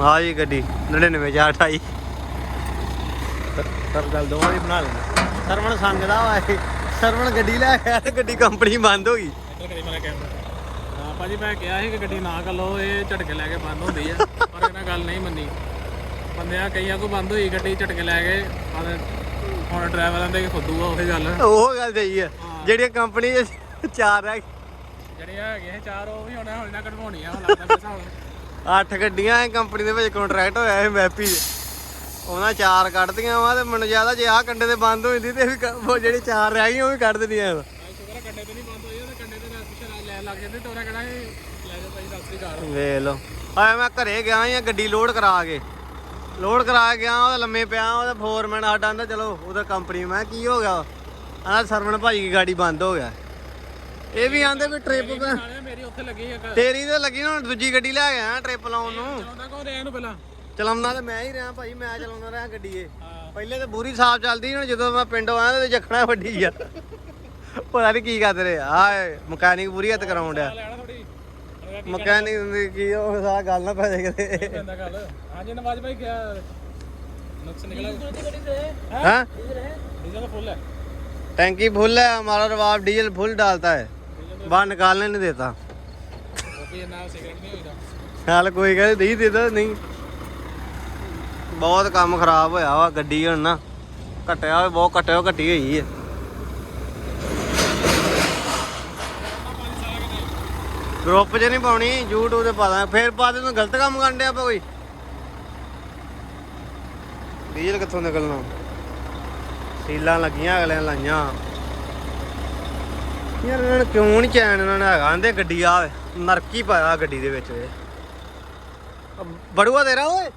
ਆ ਜੀ ਗੱਡੀ। 99428 ਸਰ ਗੱਲ ਦੋਵਾਂ ਦੀ ਬਣਾ ਲੈਂਦੇ ਸਰਵਣ ਸੰਗਦਾ ਵਾ ਇਹ। ਸਰਵਣ ਗੱਡੀ ਲੈ ਆਇਆ ਤੇ ਗੱਡੀ ਕੰਪਨੀ ਬੰਦ ਹੋ ਗਈ। ਕਰੀ ਮੇਰਾ ਕੈਮਰਾ ਹਾਂ ਭਾਜੀ ਮੈਂ ਕਿਹਾ ਸੀ ਕਿ ਗੱਡੀ ਨਾ ਕਰ ਲਓ ਇਹ ਝਟਕੇ ਲੈ ਕੇ ਬੰਦ ਹੁੰਦੀ ਆ। ਪਰ ਇਹਨਾਂ ਗੱਲ ਨਹੀਂ ਮੰਨੀ। ਬੰਦਿਆਂ ਕਈਆਂ ਕੋ ਬੰਦ ਹੋਈ ਗੱਡੀ ਝਟਕੇ ਲੈ ਕੇ ਪਰ ਹੁਣ ਡਰਾਈਵਰਾਂ ਦੇ ਫੁੱਦੂ ਆ ਉਹੀ ਗੱਲ। ਉਹ ਗੱਲ ਸਹੀ ਆ। ਜਿਹੜੀਆਂ ਕੰਪਨੀ ਚ ਚਾਰ ਹੈ ਜਿਹੜੇ ਹੈਗੇ ਇਹ ਚਾਰ ਉਹ ਵੀ ਹੁਣ ਹੁਣ ਨਾ ਕਢਵਾਉਣੀਆਂ ਹੁਣ ਲੱਗਦਾ ਮੇਰੇ ਹਿਸਾਬ ਅੱਠ ਗੱਡੀਆਂ ਐ ਕੰਪਨੀ ਦੇ ਵਿੱਚ ਕੰਟਰੈਕਟ ਹੋਇਆ ਹੈ ਮੈਪੀ ਉਹਨਾਂ ਚਾਰ ਕੱਢਦੀਆਂ ਵਾ ਤੇ ਮੈਨੂੰ ਜ਼ਿਆਦਾ ਜੇ ਆਹ ਕੰਡੇ ਤੇ ਬੰਦ ਹੋ ਜਾਂਦੀ ਤੇ ਵੀ ਕ- ਉਹ ਜਿਹੜੀ ਚਾਰ ਰਹਿ ਗਈਆਂ ਉਹ ਵੀ ਕੱਢ ਦਿੰਦੀਆਂ ਵਾ। ਨਾਲ ਸ਼ੁਕਰ ਕੰਡੇ ਤੇ ਨਹੀਂ ਬੰਦ ਹੋਈ ਉਹਦੇ ਕੰਡੇ ਤੇ ਨਾਲ ਪਿੱਛੇ ਲੈ ਲੱਗ ਜਾਂਦੇ ਤੇ ਉਹਨਾਂ ਕਿਹੜਾ ਇਹ ਲੈ ਜਾ ਭਾਈ ਸਤਿ ਸ੍ਰੀ ਅਕਾਲ ਵੇਖ ਲਓ। ਆਏ ਮੈਂ ਘਰੇ ਗਿਆ ਜਾਂ ਗੱਡੀ ਲੋਡ ਕਰਾ ਕੇ। ਲੋਡ ਕਰਾ ਕੇ ਗਿਆ ਉਹ ਲੰਮੇ ਪਿਆ ਉਹਦਾ ਫੋਰਮੈਨ ਸਾਡਾ ਆਂਦਾ ਚਲੋ ਉਹਦਾ ਕੰਪਨੀ ਮੈਂ ਕਿਹਾ, ਕੀ ਹੋ ਗਿਆ? ਆਹ ਸਰਵਣ ਭਾਈ ਦੀ ਗਾੜੀ ਬੰਦ ਹੋ ਗਿਆ। ਇਹ ਵੀ ਆਂਦੇ ਵੀ ਟ੍ਰਿਪ ਨਾਲੇ ਮੇਰੀ ਉੱਥੇ ਲੱਗੀ ਇੱਕ ਤੇਰੀ ਤੇ ਲੱਗੀ ਨਾ ਹੁਣ ਦੂਜੀ ਗੱਡੀ ਲੈ ਗਿਆ ਟ੍ਰਿਪ ਲਾਉਣ ਨੂੰ ਚਲਾਉਂਦਾ ਕੌਣ ਰਿਹਾ ਇਹਨੂੰ ਪਹਿਲਾਂ ਚਲਾਉਂਦਾ ਤੇ ਮੈਂ ਹੀ ਰਿਹਾ ਭਾਈ ਮੈਂ ਚਲਾਉਂਦਾ ਰਿਹਾ ਗੱਡੀ ਇਹ ਹਾਂ ਪਹਿਲੇ ਤਾਂ ਬੂਰੀ ਸਾਫ ਚੱਲਦੀ ਹੁਣ ਜਦੋਂ ਮੈਂ ਪਿੰਡੋਂ ਆਇਆ ਤੇ ਜਖਣਾ ਵੱਡੀ ਆ ਪਤਾ ਨਹੀਂ ਕੀ ਕਰਦੇ ਰਹੇ ਆਏ ਮਕੈਨਿਕ ਪੂਰੀ ਹੱਥ ਕਰਾਉਣ ਡਿਆ ਲੈਣਾ ਥੋੜੀ ਮਕੈਨਿਕ ਦੀ ਕੀ ਉਹ ਸਾਰਾ ਗੱਲ ਨਾ ਪੈ ਜਾਏ ਕਿਤੇ ਪੈਂਦਾ ਗੱਲ ਹਾਂਜੀ ਨਵਾਜ ਭਾਈ ਕਿਆ ਨੁਕਸ ਨਿਕਲਾ हाँ ਡੀਜ਼ਲ ਫੁੱਲ ਹੈ टैंकी फुल है हमारा रवाब डीजल फुल डालता है ਬਾਹਰ ਨਿਕਾਲਣੇ ਨਹੀਂ ਦੇਤਾ ਹਾਲ ਕੋਈ ਕਹਿੰਦੇ ਨਹੀਂ ਦੇਦਾ ਨਹੀਂ। ਬਹੁਤ ਕੰਮ ਖਰਾਬ ਹੋਇਆ ਵਾ ਗੱਡੀ ਹੁਣ ਨਾ। ਘਟਿਆ ਬਹੁਤ ਘਟਿਆ ਘਟੀ ਹੋਈ ਹੈ ਗਰੁੱਪ 'ਚ ਨਹੀਂ ਪਾਉਣੀ, YouTube ਤੇ ਪਾ ਦਾਂ ਫੇਰ ਪਾ ਦੇ ਤੂੰ ਗਲਤ ਕੰਮ ਕਰਨ ਡਿਆ ਪਾ ਕੋਈ। ਡੀਜ਼ਲ ਕਿੱਥੋਂ ਨਿਕਲਣਾ? ਸੀਲਾਂ ਲੱਗੀਆਂ ਅਗਲਿਆਂ ਲਾਈਆਂ। ਯਾਰ ਇਹਨਾਂ ਨੂੰ ਕਿਉਂ ਨਹੀਂ ਚੈਨ ਇਹਨਾਂ ਨੇ ਹੈਗਾ? ਆਂਦੇ ਗੱਡੀ ਆ, ਨਰਕੀ ਪਾਇਆ ਗੱਡੀ ਦੇ ਵਿੱਚ ਇਹ। ਬੜੂਆ ਤੇਰਾ ਓਏ।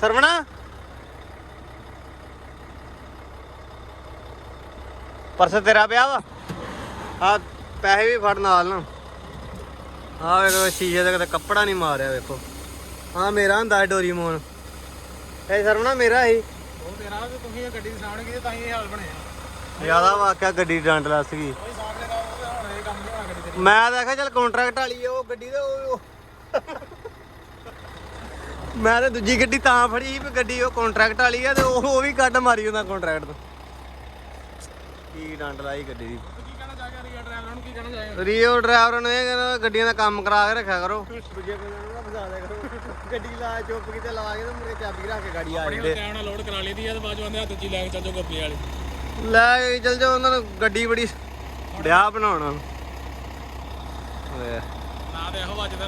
ਸਰਵਣਾ। ਪਰਸ ਤੇਰਾ ਪਿਆ ਵਾ। ਆ ਪੈਸੇ ਵੀ ਫੜ ਨਾਲ ਨਾ। ਆ ਵੇਖੋ ਸ਼ੀਸ਼ੇ ਤੇ ਕਿਤੇ ਕੱਪੜਾ ਨਹੀਂ ਮਾਰਿਆ ਵੇਖੋ। ਆ ਮੇਰਾ ਹੁੰਦਾ ਡੋਰੀਮੋਨ। ਇਹ ਸਰਵਣਾ ਮੇਰਾ ਹੀ ਉਹ ਤੇਰਾ ਤੇ ਤੁਸੀਂ ਇਹ ਗੱਡੀ ਦੇ ਸਾਹਮਣੇ ਕਿਤੇ ਤਾਂ ਹੀ ਇਹ ਹਾਲ ਬਣਿਆ। ਜ਼ਿਆਦਾ ਵਾਕਿਆ ਗੱਡੀ ਡੰਡ ਲੱਸ ਗਈ ਦਾ ਮੈਂ ਤਾਂ ਆਖਿਆ ਚੱਲ ਕੰਟਰੈਕਟ ਵਾਲੀ ਆ ਉਹ ਗੱਡੀ ਤੇ ਉਹ ਮੈਂ ਤਾਂ ਦੂਜੀ ਗੱਡੀ ਤਾਂ ਫੜੀ ਸੀ ਵੀ ਗੱਡੀ ਉਹ ਕੰਟਰੈਕਟ ਵਾਲੀ ਆ ਤੇ ਉਹ ਉਹ ਵੀ ਕੱਢ ਮਾਰੀ ਉਹਦਾ ਕੰਟਰੈਕਟ ਤੋਂ। ਕੀ ਡੰਡ ਲਾਈ ਗੱਡੀ ਦੀ। ਕੀ ਕਹਿਣਾ ਚਾਹ ਰਿਹਾ ਡਰਾਈਵਰ ਨੂੰ ਕੀ ਕਹਿਣਾ ਚਾਹੇਗਾ ਰੀਓ ਡਰਾਈਵਰ ਨੇ ਇਹ ਕਹਿੰਦਾ ਗੱਡੀਆਂ ਦਾ ਕੰਮ ਕਰਾ ਕੇ ਰੱਖਿਆ ਕਰੋ। ਦੂਜੇ ਬੰਦੇ ਨੂੰ ਫਸਾ ਦਿਆ ਕਰੋ ਗੱਡੀ ਲਾ ਚੁੱਪ ਕਿਤੇ ਲਾ ਕੇ ਤੇ ਮੁਰੇ ਚਾਬੀ ਰੱਖ ਕੇ ਗਾੜੀ ਆ ਆਪਣੀ ਜਾਂਦੇ। ਨਾਲ ਲੋਡ ਕਰਾ ਲਈ ਦੀ ਆ ਤੇ ਬਾਅਦ ਚ ਆਂਦੇ ਹੱਥ ਚ ਹੀ ਲੈ ਕੇ ਚੱਲ ਜਾਓ ਗੱਪੀ ਵਾਲੀ। ਲੈ ਕੇ ਚੱਲ ਜਾ ਉਹਨਾਂ ਨੂੰ ਗੱਡੀ ਬੜੀ ਵਿਆਹ ਬਣਾਉਣਾ। ਓਏ। ਨਾ ਤੇ ਵੱਜਦਾ।